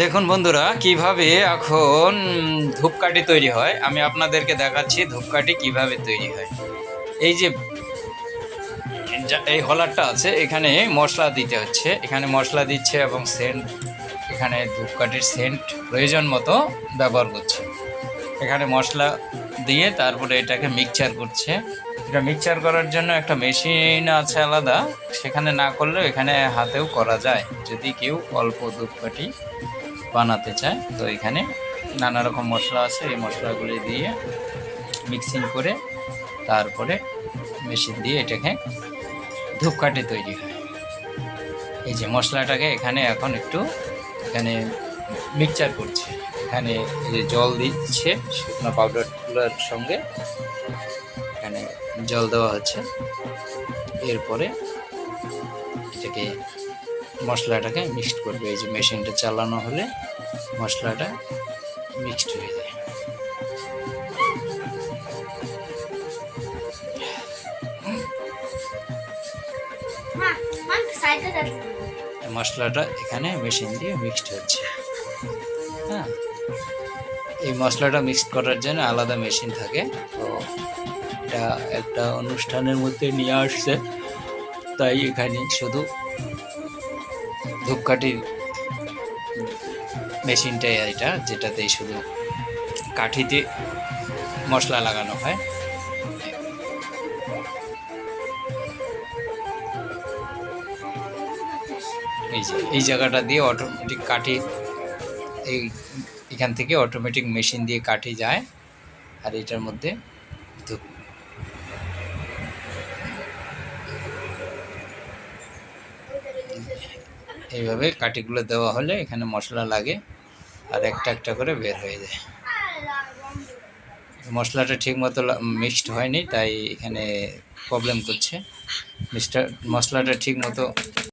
দেখুন বন্ধুরা, কীভাবে এখন ধূপকাঠি তৈরি হয়? আমি আপনাদেরকে দেখাচ্ছি ধূপকাঠি কীভাবে তৈরি হয়। এই যে এই হলারটা আছে, এখানে মশলা দিতে হচ্ছে। এখানে মশলা দিচ্ছে এবং সেন্ট, এখানে ধূপকাঠির সেন্ট প্রয়োজন মতো ব্যবহার করছে। এখানে মশলা দিয়ে তারপরে এটাকে মিক্সচার করছে। এটা মিক্সচার করার জন্য একটা মেশিন আছে আলাদা। সেখানে না করলেও এখানে হাতেও করা যায়। যদি কেউ অল্প ধূপকাঠি বানাতে চায়, তো এখানে নানা রকম মশলা আছে। এই মশলাগুলি দিয়ে মিক্সিং করে তারপরে মেশিন দিয়ে এটাকে ধূপকাঠি তৈরি হয়। এই যে মশলাটাকে এখানে এখন একটু এখানে মিক্সচার করছে। এখানে যে জল দিচ্ছে শুকনো পাউডারগুলোর সঙ্গে এখানে জল দেওয়া হচ্ছে। এরপরে এটাকে মশলাটাকে মিক্সড করবে। এই যে মেশিনটা চালানো হলে মশলাটা মিক্সড হয়ে যায়। মশলাটা এখানে মেশিন দিয়ে মিক্সড হচ্ছে। হ্যাঁ? এই মশলাটা মিক্সড করার জন্য আলাদা মেশিন থাকে। তো এটা একটা অনুষ্ঠানের মধ্যে নিয়ে আসছে। তাই এখানে শুধু ধূপকাঠির মেশিনটাই এটা যেটাতেই শুধু কাঠিতে মশলা লাগানো হয়। এই যে, এই জায়গাটা দিয়ে অটোমেটিক কাঠি এই এখান থেকে অটোমেটিক মেশিন দিয়ে কাঠি যায়, আর এটার মধ্যে এইভাবে কাঠিগুলো দেওয়া হলে এখানে মশলা লাগে, আর একটা একটা করে বের হয়ে যায়। মশলাটা ঠিক মতো মিক্সড হয়নি, তাই এখানে প্রবলেম করছে। মিস্টার মশলাটা ঠিক মতো